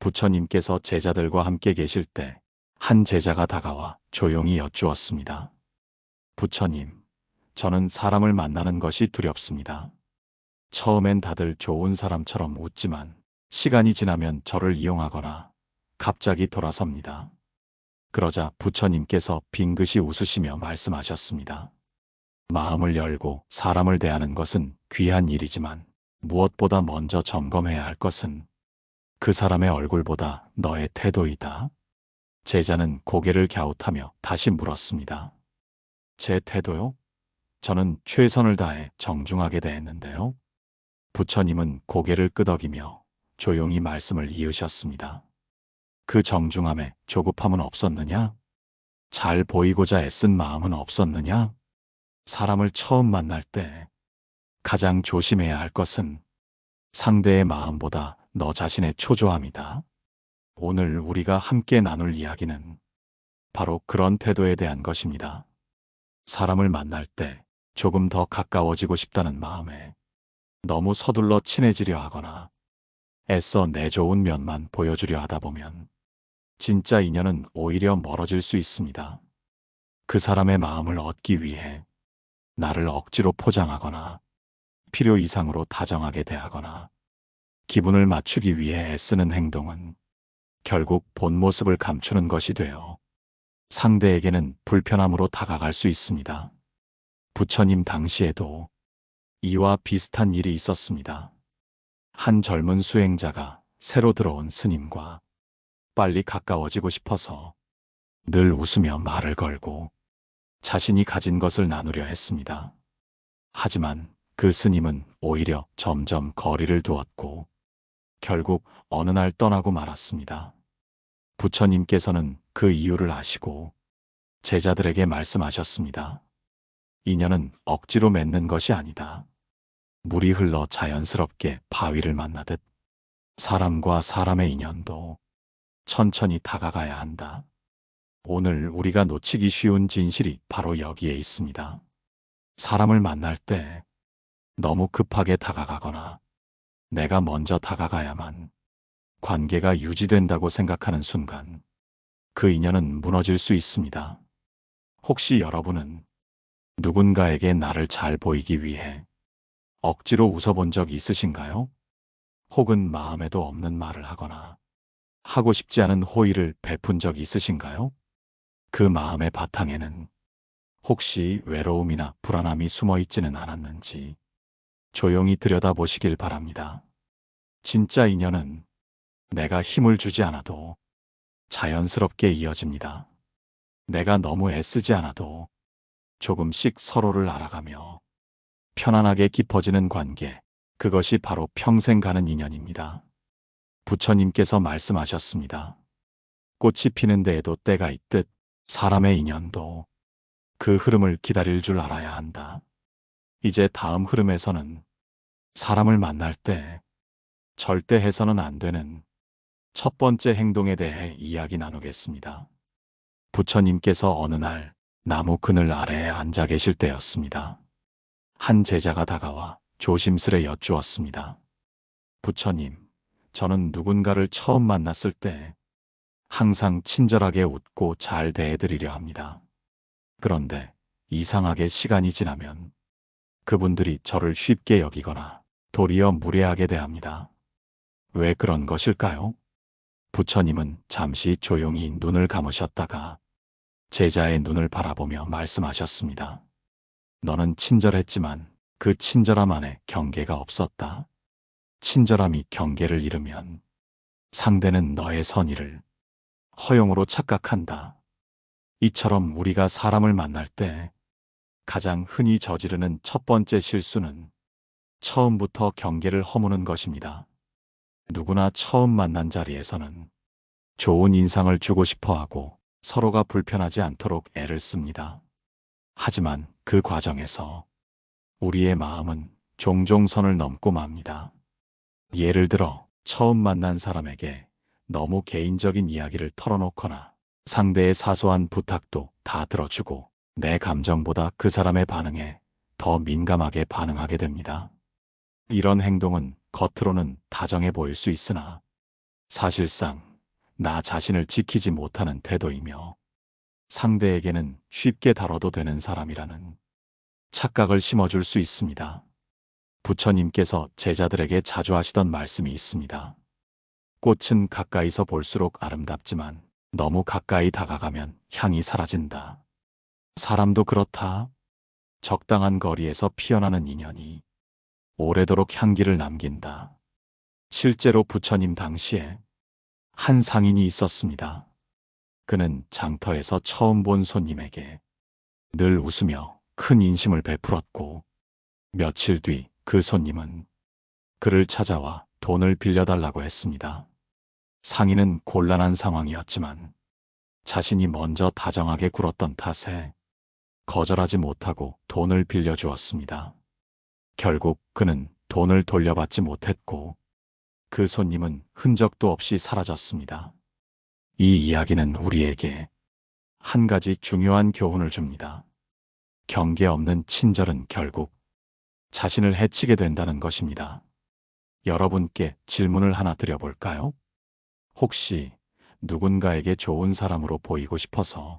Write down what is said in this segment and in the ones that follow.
부처님께서 제자들과 함께 계실 때 한 제자가 다가와 조용히 여쭈었습니다. 부처님, 저는 사람을 만나는 것이 두렵습니다. 처음엔 다들 좋은 사람처럼 웃지만 시간이 지나면 저를 이용하거나 갑자기 돌아섭니다. 그러자 부처님께서 빙긋이 웃으시며 말씀하셨습니다. 마음을 열고 사람을 대하는 것은 귀한 일이지만 무엇보다 먼저 점검해야 할 것은 그 사람의 얼굴보다 너의 태도이다. 제자는 고개를 갸웃하며 다시 물었습니다. 제 태도요? 저는 최선을 다해 정중하게 대했는데요. 부처님은 고개를 끄덕이며 조용히 말씀을 이으셨습니다. 그 정중함에 조급함은 없었느냐? 잘 보이고자 애쓴 마음은 없었느냐? 사람을 처음 만날 때 가장 조심해야 할 것은 상대의 마음보다 너 자신의 초조함이다. 오늘 우리가 함께 나눌 이야기는 바로 그런 태도에 대한 것입니다. 사람을 만날 때 조금 더 가까워지고 싶다는 마음에 너무 서둘러 친해지려 하거나 애써 내 좋은 면만 보여주려 하다 보면 진짜 인연은 오히려 멀어질 수 있습니다. 그 사람의 마음을 얻기 위해 나를 억지로 포장하거나 필요 이상으로 다정하게 대하거나 기분을 맞추기 위해 애쓰는 행동은 결국 본 모습을 감추는 것이 되어 상대에게는 불편함으로 다가갈 수 있습니다. 부처님 당시에도 이와 비슷한 일이 있었습니다. 한 젊은 수행자가 새로 들어온 스님과 빨리 가까워지고 싶어서 늘 웃으며 말을 걸고 자신이 가진 것을 나누려 했습니다. 하지만 그 스님은 오히려 점점 거리를 두었고 결국 어느 날 떠나고 말았습니다. 부처님께서는 그 이유를 아시고 제자들에게 말씀하셨습니다. 인연은 억지로 맺는 것이 아니다. 물이 흘러 자연스럽게 바위를 만나듯 사람과 사람의 인연도 천천히 다가가야 한다. 오늘 우리가 놓치기 쉬운 진실이 바로 여기에 있습니다. 사람을 만날 때 너무 급하게 다가가거나 내가 먼저 다가가야만 관계가 유지된다고 생각하는 순간 그 인연은 무너질 수 있습니다. 혹시 여러분은 누군가에게 나를 잘 보이기 위해 억지로 웃어본 적 있으신가요? 혹은 마음에도 없는 말을 하거나 하고 싶지 않은 호의를 베푼 적 있으신가요? 그 마음의 바탕에는 혹시 외로움이나 불안함이 숨어 있지는 않았는지 조용히 들여다보시길 바랍니다. 진짜 인연은 내가 힘을 주지 않아도 자연스럽게 이어집니다. 내가 너무 애쓰지 않아도 조금씩 서로를 알아가며 편안하게 깊어지는 관계, 그것이 바로 평생 가는 인연입니다. 부처님께서 말씀하셨습니다. 꽃이 피는 데에도 때가 있듯 사람의 인연도 그 흐름을 기다릴 줄 알아야 한다. 이제 다음 흐름에서는 사람을 만날 때 절대 해서는 안 되는 첫 번째 행동에 대해 이야기 나누겠습니다. 부처님께서 어느 날 나무 그늘 아래에 앉아 계실 때였습니다. 한 제자가 다가와 조심스레 여쭈었습니다. 부처님, 저는 누군가를 처음 만났을 때 항상 친절하게 웃고 잘 대해드리려 합니다. 그런데 이상하게 시간이 지나면 그분들이 저를 쉽게 여기거나 도리어 무례하게 대합니다. 왜 그런 것일까요? 부처님은 잠시 조용히 눈을 감으셨다가 제자의 눈을 바라보며 말씀하셨습니다. 너는 친절했지만 그 친절함 안에 경계가 없었다. 친절함이 경계를 잃으면 상대는 너의 선의를 허용으로 착각한다. 이처럼 우리가 사람을 만날 때 가장 흔히 저지르는 첫 번째 실수는 처음부터 경계를 허무는 것입니다. 누구나 처음 만난 자리에서는 좋은 인상을 주고 싶어 하고 서로가 불편하지 않도록 애를 씁니다. 하지만 그 과정에서 우리의 마음은 종종 선을 넘고 맙니다. 예를 들어 처음 만난 사람에게 너무 개인적인 이야기를 털어놓거나 상대의 사소한 부탁도 다 들어주고 내 감정보다 그 사람의 반응에 더 민감하게 반응하게 됩니다. 이런 행동은 겉으로는 다정해 보일 수 있으나 사실상 나 자신을 지키지 못하는 태도이며 상대에게는 쉽게 다뤄도 되는 사람이라는 착각을 심어줄 수 있습니다. 부처님께서 제자들에게 자주 하시던 말씀이 있습니다. 꽃은 가까이서 볼수록 아름답지만 너무 가까이 다가가면 향이 사라진다. 사람도 그렇다. 적당한 거리에서 피어나는 인연이 오래도록 향기를 남긴다. 실제로 부처님 당시에 한 상인이 있었습니다. 그는 장터에서 처음 본 손님에게 늘 웃으며 큰 인심을 베풀었고 며칠 뒤 그 손님은 그를 찾아와 돈을 빌려달라고 했습니다. 상인은 곤란한 상황이었지만 자신이 먼저 다정하게 굴었던 탓에 거절하지 못하고 돈을 빌려주었습니다. 결국 그는 돈을 돌려받지 못했고 그 손님은 흔적도 없이 사라졌습니다. 이 이야기는 우리에게 한 가지 중요한 교훈을 줍니다. 경계 없는 친절은 결국 자신을 해치게 된다는 것입니다. 여러분께 질문을 하나 드려볼까요? 혹시 누군가에게 좋은 사람으로 보이고 싶어서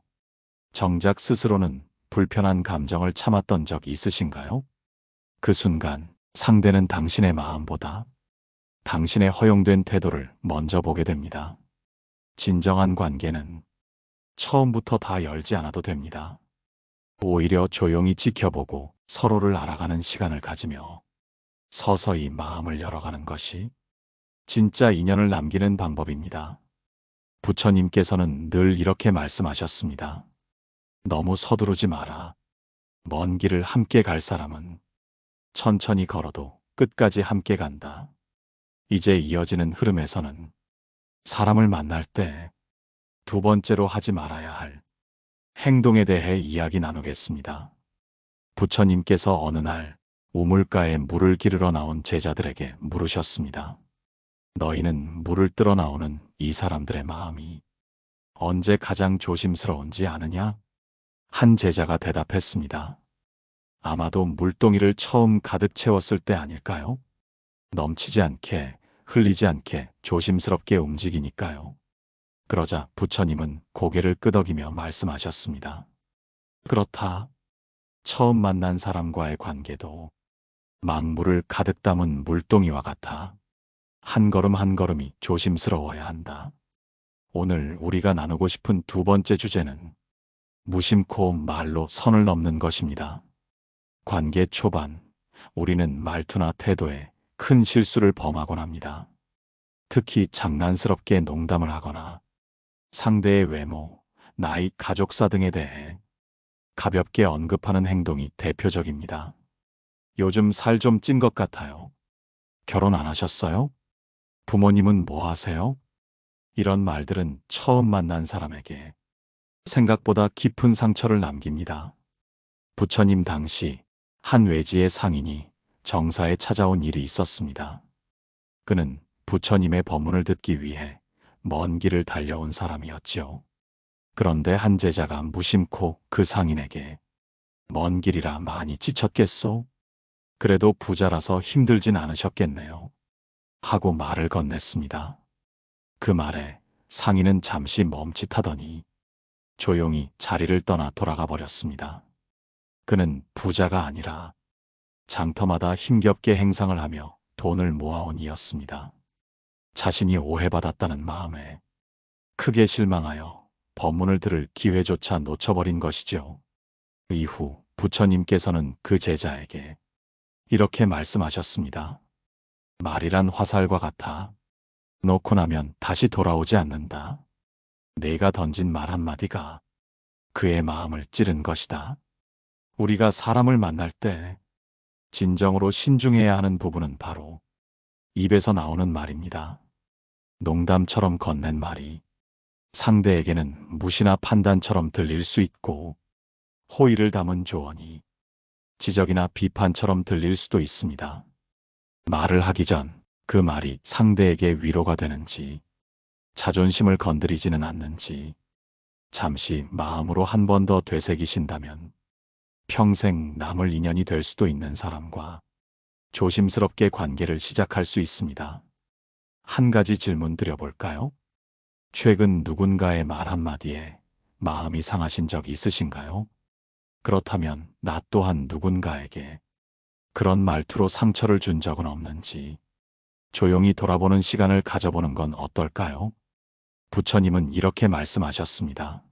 정작 스스로는 불편한 감정을 참았던 적 있으신가요? 그 순간 상대는 당신의 마음보다 당신의 허용된 태도를 먼저 보게 됩니다. 진정한 관계는 처음부터 다 열지 않아도 됩니다. 오히려 조용히 지켜보고 서로를 알아가는 시간을 가지며 서서히 마음을 열어가는 것이 진짜 인연을 남기는 방법입니다. 부처님께서는 늘 이렇게 말씀하셨습니다. 너무 서두르지 마라. 먼 길을 함께 갈 사람은 천천히 걸어도 끝까지 함께 간다. 이제 이어지는 흐름에서는 사람을 만날 때 두 번째로 하지 말아야 할 행동에 대해 이야기 나누겠습니다. 부처님께서 어느 날 우물가에 물을 기르러 나온 제자들에게 물으셨습니다. 너희는 물을 뜨러 나오는 이 사람들의 마음이 언제 가장 조심스러운지 아느냐? 한 제자가 대답했습니다. 아마도 물동이를 처음 가득 채웠을 때 아닐까요? 넘치지 않게, 흘리지 않게 조심스럽게 움직이니까요. 그러자 부처님은 고개를 끄덕이며 말씀하셨습니다. 그렇다. 처음 만난 사람과의 관계도 망물을 가득 담은 물동이와 같아. 한 걸음 한 걸음이 조심스러워야 한다. 오늘 우리가 나누고 싶은 두 번째 주제는 무심코 말로 선을 넘는 것입니다. 관계 초반, 우리는 말투나 태도에 큰 실수를 범하곤 합니다. 특히 장난스럽게 농담을 하거나 상대의 외모, 나이, 가족사 등에 대해 가볍게 언급하는 행동이 대표적입니다. 요즘 살 좀 찐 것 같아요. 결혼 안 하셨어요? 부모님은 뭐 하세요? 이런 말들은 처음 만난 사람에게 생각보다 깊은 상처를 남깁니다. 부처님 당시 한 외지의 상인이 정사에 찾아온 일이 있었습니다. 그는 부처님의 법문을 듣기 위해 먼 길을 달려온 사람이었지요. 그런데 한 제자가 무심코 그 상인에게 먼 길이라 많이 지쳤겠소? 그래도 부자라서 힘들진 않으셨겠네요. 하고 말을 건넸습니다. 그 말에 상인은 잠시 멈칫하더니 조용히 자리를 떠나 돌아가 버렸습니다. 그는 부자가 아니라 장터마다 힘겹게 행상을 하며 돈을 모아온 이였습니다. 자신이 오해받았다는 마음에 크게 실망하여 법문을 들을 기회조차 놓쳐버린 것이죠. 이후 부처님께서는 그 제자에게 이렇게 말씀하셨습니다. 말이란 화살과 같아 놓고 나면 다시 돌아오지 않는다. 내가 던진 말 한마디가 그의 마음을 찌른 것이다. 우리가 사람을 만날 때 진정으로 신중해야 하는 부분은 바로 입에서 나오는 말입니다. 농담처럼 건넨 말이 상대에게는 무시나 판단처럼 들릴 수 있고 호의를 담은 조언이 지적이나 비판처럼 들릴 수도 있습니다. 말을 하기 전 그 말이 상대에게 위로가 되는지 자존심을 건드리지는 않는지 잠시 마음으로 한 번 더 되새기신다면 평생 남을 인연이 될 수도 있는 사람과 조심스럽게 관계를 시작할 수 있습니다. 한 가지 질문 드려볼까요? 최근 누군가의 말 한마디에 마음이 상하신 적 있으신가요? 그렇다면 나 또한 누군가에게 그런 말투로 상처를 준 적은 없는지 조용히 돌아보는 시간을 가져보는 건 어떨까요? 부처님은 이렇게 말씀하셨습니다.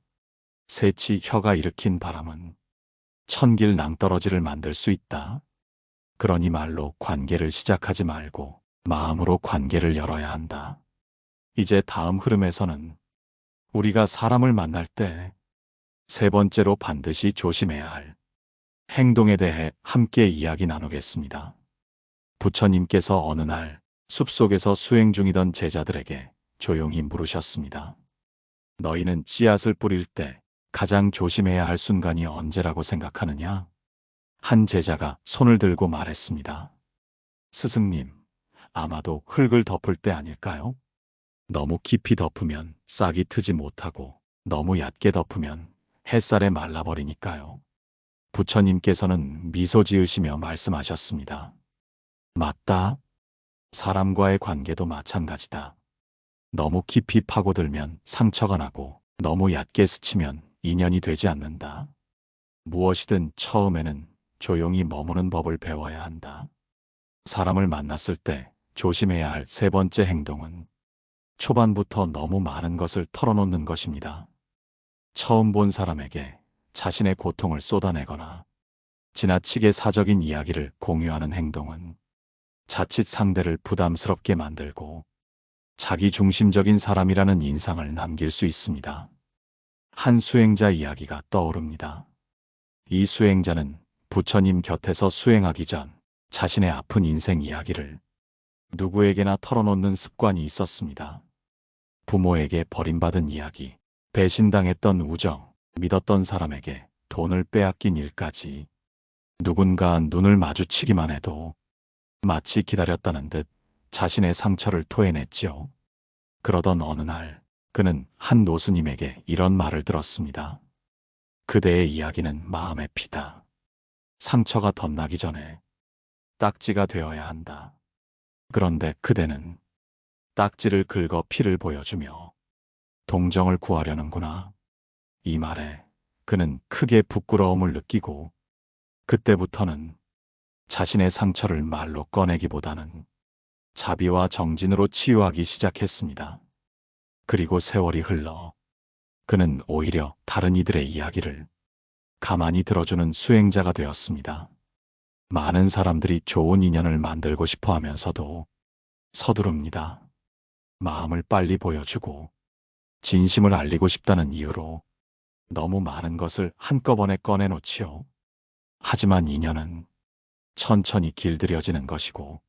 새치 혀가 일으킨 바람은 천길 낭떠러지를 만들 수 있다. 그러니 말로 관계를 시작하지 말고 마음으로 관계를 열어야 한다. 이제 다음 흐름에서는 우리가 사람을 만날 때 세 번째로 반드시 조심해야 할 행동에 대해 함께 이야기 나누겠습니다. 부처님께서 어느 날 숲속에서 수행 중이던 제자들에게 조용히 물으셨습니다. 너희는 씨앗을 뿌릴 때 가장 조심해야 할 순간이 언제라고 생각하느냐? 한 제자가 손을 들고 말했습니다. 스승님, 아마도 흙을 덮을 때 아닐까요? 너무 깊이 덮으면 싹이 트지 못하고 너무 얕게 덮으면 햇살에 말라버리니까요. 부처님께서는 미소 지으시며 말씀하셨습니다. 맞다. 사람과의 관계도 마찬가지다. 너무 깊이 파고들면 상처가 나고 너무 얕게 스치면 인연이 되지 않는다. 무엇이든 처음에는 조용히 머무는 법을 배워야 한다. 사람을 만났을 때 조심해야 할 세 번째 행동은 초반부터 너무 많은 것을 털어놓는 것입니다. 처음 본 사람에게 자신의 고통을 쏟아내거나 지나치게 사적인 이야기를 공유하는 행동은 자칫 상대를 부담스럽게 만들고 자기 중심적인 사람이라는 인상을 남길 수 있습니다. 한 수행자 이야기가 떠오릅니다. 이 수행자는 부처님 곁에서 수행하기 전 자신의 아픈 인생 이야기를 누구에게나 털어놓는 습관이 있었습니다. 부모에게 버림받은 이야기, 배신당했던 우정, 믿었던 사람에게 돈을 빼앗긴 일까지 누군가 눈을 마주치기만 해도 마치 기다렸다는 듯 자신의 상처를 토해냈지요. 그러던 어느 날 그는 한 노스님에게 이런 말을 들었습니다. 그대의 이야기는 마음의 피다. 상처가 덧나기 전에 딱지가 되어야 한다. 그런데 그대는 딱지를 긁어 피를 보여주며 동정을 구하려는구나. 이 말에 그는 크게 부끄러움을 느끼고 그때부터는 자신의 상처를 말로 꺼내기보다는 자비와 정진으로 치유하기 시작했습니다. 그리고 세월이 흘러 그는 오히려 다른 이들의 이야기를 가만히 들어주는 수행자가 되었습니다. 많은 사람들이 좋은 인연을 만들고 싶어 하면서도 서두릅니다. 마음을 빨리 보여주고 진심을 알리고 싶다는 이유로 너무 많은 것을 한꺼번에 꺼내놓지요. 하지만 인연은 천천히 길들여지는 것이고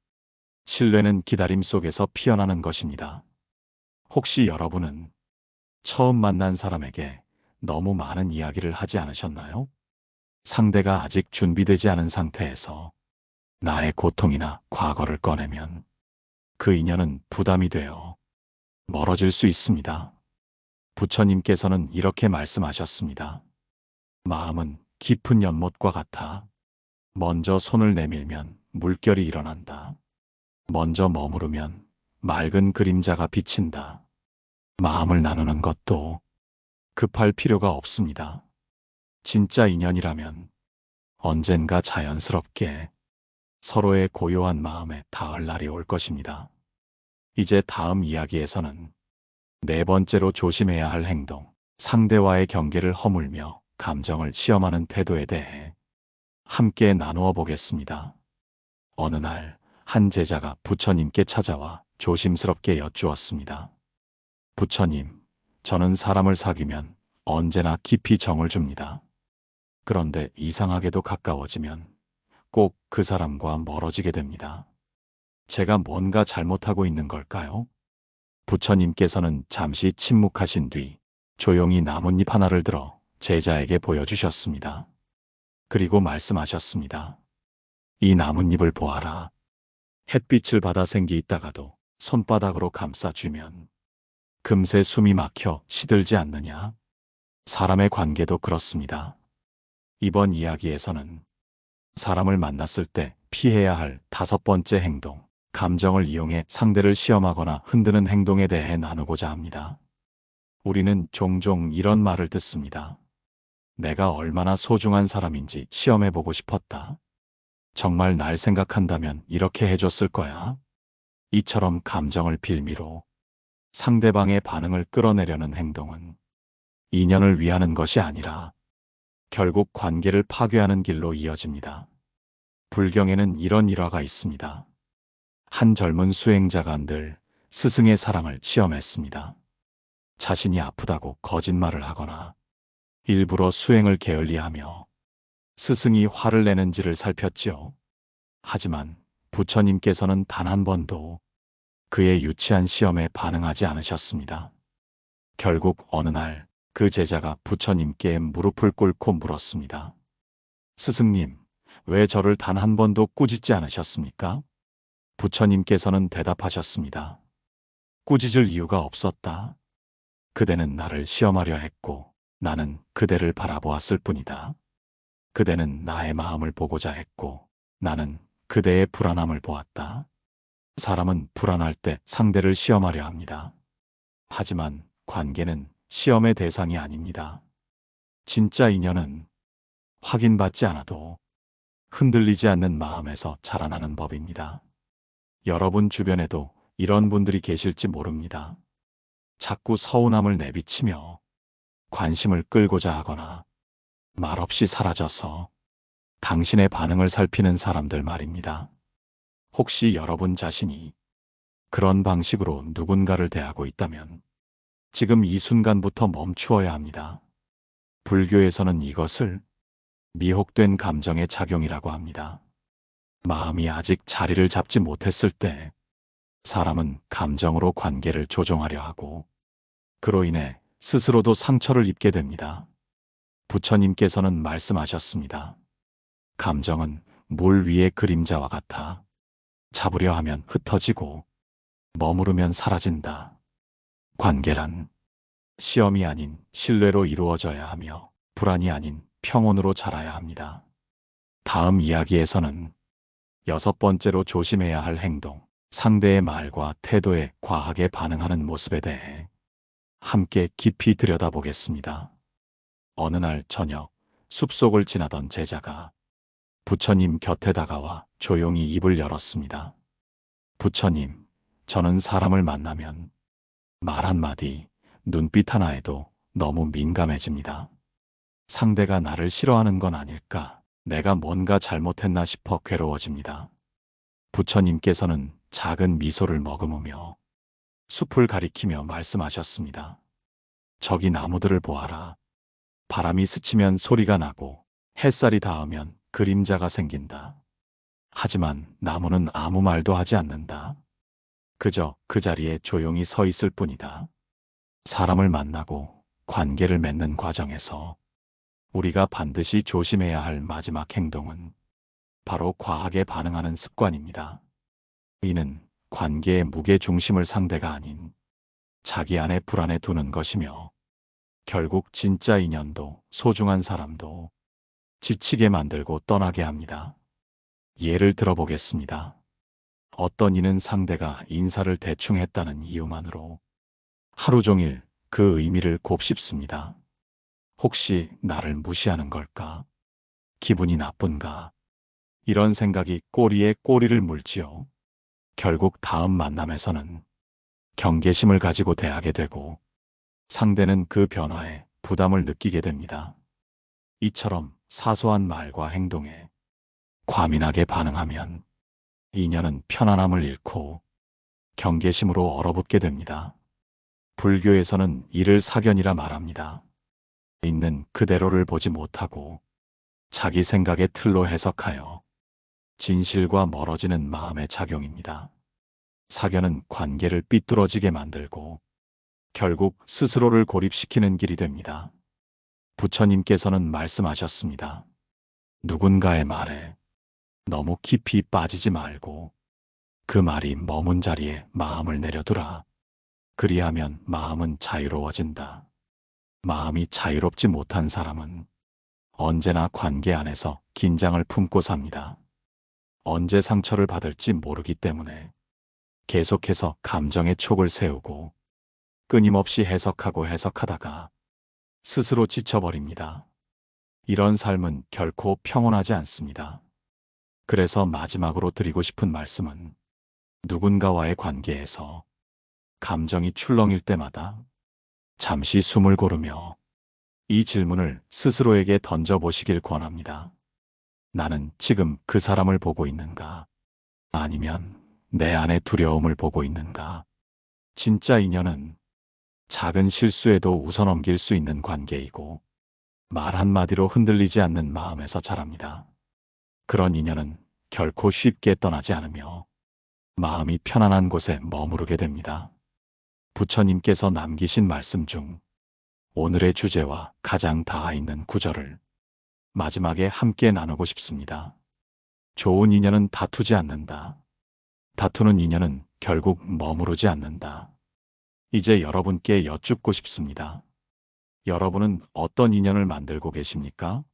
신뢰는 기다림 속에서 피어나는 것입니다. 혹시 여러분은 처음 만난 사람에게 너무 많은 이야기를 하지 않으셨나요? 상대가 아직 준비되지 않은 상태에서 나의 고통이나 과거를 꺼내면 그 인연은 부담이 되어 멀어질 수 있습니다. 부처님께서는 이렇게 말씀하셨습니다. 마음은 깊은 연못과 같아 먼저 손을 내밀면 물결이 일어난다. 먼저 머무르면 맑은 그림자가 비친다. 마음을 나누는 것도 급할 필요가 없습니다. 진짜 인연이라면 언젠가 자연스럽게 서로의 고요한 마음에 닿을 날이 올 것입니다. 이제 다음 이야기에서는 네 번째로 조심해야 할 행동, 상대와의 경계를 허물며 감정을 시험하는 태도에 대해 함께 나누어 보겠습니다. 어느 날 한 제자가 부처님께 찾아와 조심스럽게 여쭈었습니다. 부처님, 저는 사람을 사귀면 언제나 깊이 정을 줍니다. 그런데 이상하게도 가까워지면 꼭 그 사람과 멀어지게 됩니다. 제가 뭔가 잘못하고 있는 걸까요? 부처님께서는 잠시 침묵하신 뒤 조용히 나뭇잎 하나를 들어 제자에게 보여주셨습니다. 그리고 말씀하셨습니다. 이 나뭇잎을 보아라. 햇빛을 받아 생기 있다가도 손바닥으로 감싸주면 금세 숨이 막혀 시들지 않느냐? 사람의 관계도 그렇습니다. 이번 이야기에서는 사람을 만났을 때 피해야 할 다섯 번째 행동, 감정을 이용해 상대를 시험하거나 흔드는 행동에 대해 나누고자 합니다. 우리는 종종 이런 말을 듣습니다. 내가 얼마나 소중한 사람인지 시험해보고 싶었다. 정말 날 생각한다면 이렇게 해줬을 거야. 이처럼 감정을 빌미로 상대방의 반응을 끌어내려는 행동은 인연을 위하는 것이 아니라 결국 관계를 파괴하는 길로 이어집니다. 불경에는 이런 일화가 있습니다. 한 젊은 수행자가 늘 스승의 사랑을 시험했습니다. 자신이 아프다고 거짓말을 하거나 일부러 수행을 게을리하며 스승이 화를 내는지를 살폈지요. 하지만 부처님께서는 단 한 번도 그의 유치한 시험에 반응하지 않으셨습니다. 결국 어느 날 그 제자가 부처님께 무릎을 꿇고 물었습니다. 스승님, 왜 저를 단 한 번도 꾸짖지 않으셨습니까? 부처님께서는 대답하셨습니다. 꾸짖을 이유가 없었다. 그대는 나를 시험하려 했고 나는 그대를 바라보았을 뿐이다. 그대는 나의 마음을 보고자 했고 나는 그대의 불안함을 보았다. 사람은 불안할 때 상대를 시험하려 합니다. 하지만 관계는 시험의 대상이 아닙니다. 진짜 인연은 확인받지 않아도 흔들리지 않는 마음에서 자라나는 법입니다. 여러분 주변에도 이런 분들이 계실지 모릅니다. 자꾸 서운함을 내비치며 관심을 끌고자 하거나 말없이 사라져서 당신의 반응을 살피는 사람들 말입니다. 혹시 여러분 자신이 그런 방식으로 누군가를 대하고 있다면 지금 이 순간부터 멈추어야 합니다. 불교에서는 이것을 미혹된 감정의 작용이라고 합니다. 마음이 아직 자리를 잡지 못했을 때 사람은 감정으로 관계를 조종하려 하고 그로 인해 스스로도 상처를 입게 됩니다. 부처님께서는 말씀하셨습니다. 감정은 물 위의 그림자와 같아 잡으려 하면 흩어지고 머무르면 사라진다. 관계란 시험이 아닌 신뢰로 이루어져야 하며 불안이 아닌 평온으로 자라야 합니다. 다음 이야기에서는 여섯 번째로 조심해야 할 행동, 상대의 말과 태도에 과하게 반응하는 모습에 대해 함께 깊이 들여다보겠습니다. 어느 날 저녁 숲속을 지나던 제자가 부처님 곁에 다가와 조용히 입을 열었습니다. 부처님, 저는 사람을 만나면 말 한마디, 눈빛 하나에도 너무 민감해집니다. 상대가 나를 싫어하는 건 아닐까, 내가 뭔가 잘못했나 싶어 괴로워집니다. 부처님께서는 작은 미소를 머금으며 숲을 가리키며 말씀하셨습니다. 저기 나무들을 보아라. 바람이 스치면 소리가 나고 햇살이 닿으면 그림자가 생긴다. 하지만 나무는 아무 말도 하지 않는다. 그저 그 자리에 조용히 서 있을 뿐이다. 사람을 만나고 관계를 맺는 과정에서 우리가 반드시 조심해야 할 마지막 행동은 바로 과하게 반응하는 습관입니다. 이는 관계의 무게 중심을 상대가 아닌 자기 안에 불안에 두는 것이며 결국 진짜 인연도 소중한 사람도 지치게 만들고 떠나게 합니다. 예를 들어보겠습니다. 어떤 이는 상대가 인사를 대충 했다는 이유만으로 하루 종일 그 의미를 곱씹습니다. 혹시 나를 무시하는 걸까? 기분이 나쁜가? 이런 생각이 꼬리에 꼬리를 물지요. 결국 다음 만남에서는 경계심을 가지고 대하게 되고 상대는 그 변화에 부담을 느끼게 됩니다. 이처럼 사소한 말과 행동에 과민하게 반응하면 인연은 편안함을 잃고 경계심으로 얼어붙게 됩니다. 불교에서는 이를 사견이라 말합니다. 있는 그대로를 보지 못하고 자기 생각의 틀로 해석하여 진실과 멀어지는 마음의 작용입니다. 사견은 관계를 삐뚤어지게 만들고 결국 스스로를 고립시키는 길이 됩니다. 부처님께서는 말씀하셨습니다. 누군가의 말에 너무 깊이 빠지지 말고 그 말이 머문 자리에 마음을 내려두라. 그리하면 마음은 자유로워진다. 마음이 자유롭지 못한 사람은 언제나 관계 안에서 긴장을 품고 삽니다. 언제 상처를 받을지 모르기 때문에 계속해서 감정의 촉을 세우고 끊임없이 해석하고 해석하다가 스스로 지쳐버립니다. 이런 삶은 결코 평온하지 않습니다. 그래서 마지막으로 드리고 싶은 말씀은 누군가와의 관계에서 감정이 출렁일 때마다 잠시 숨을 고르며 이 질문을 스스로에게 던져보시길 권합니다. 나는 지금 그 사람을 보고 있는가? 아니면 내 안의 두려움을 보고 있는가? 진짜 인연은 작은 실수에도 웃어넘길 수 있는 관계이고 말 한마디로 흔들리지 않는 마음에서 자랍니다. 그런 인연은 결코 쉽게 떠나지 않으며 마음이 편안한 곳에 머무르게 됩니다. 부처님께서 남기신 말씀 중 오늘의 주제와 가장 닿아 있는 구절을 마지막에 함께 나누고 싶습니다. 좋은 인연은 다투지 않는다. 다투는 인연은 결국 머무르지 않는다. 이제 여러분께 여쭙고 싶습니다. 여러분은 어떤 인연을 만들고 계십니까?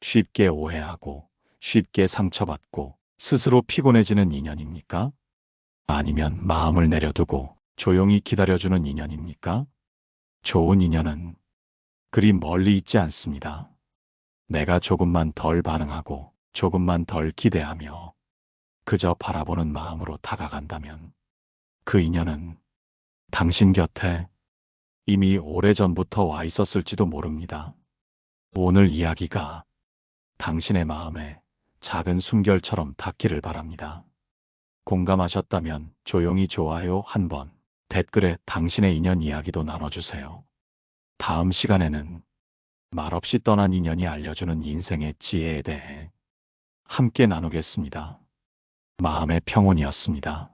쉽게 오해하고 쉽게 상처받고 스스로 피곤해지는 인연입니까? 아니면 마음을 내려두고 조용히 기다려주는 인연입니까? 좋은 인연은 그리 멀리 있지 않습니다. 내가 조금만 덜 반응하고 조금만 덜 기대하며 그저 바라보는 마음으로 다가간다면 그 인연은 당신 곁에 이미 오래전부터 와 있었을지도 모릅니다. 오늘 이야기가 당신의 마음에 작은 숨결처럼 닿기를 바랍니다. 공감하셨다면 조용히 좋아요 한 번 댓글에 당신의 인연 이야기도 나눠주세요. 다음 시간에는 말없이 떠난 인연이 알려주는 인생의 지혜에 대해 함께 나누겠습니다. 마음의 평온이었습니다.